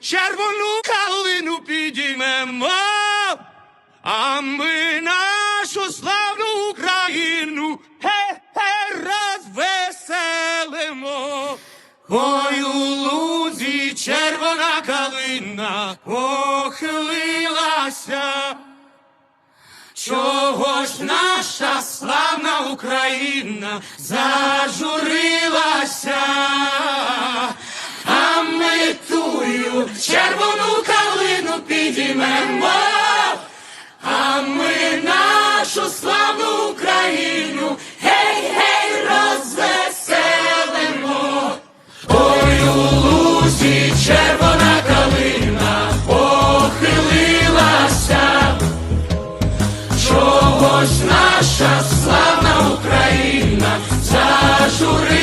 червону калину підіймемо, а ми нашу славну Україну ге-ге розвеселимо. Ой, у лузі червона калина похилилася. Чого ж наша славна Україна зажурилася, нашу славну Україну гей, гей, розвеселимо. Ой, у лузі червона калина похилилася. Чого ж наша славна Україна зажурилася?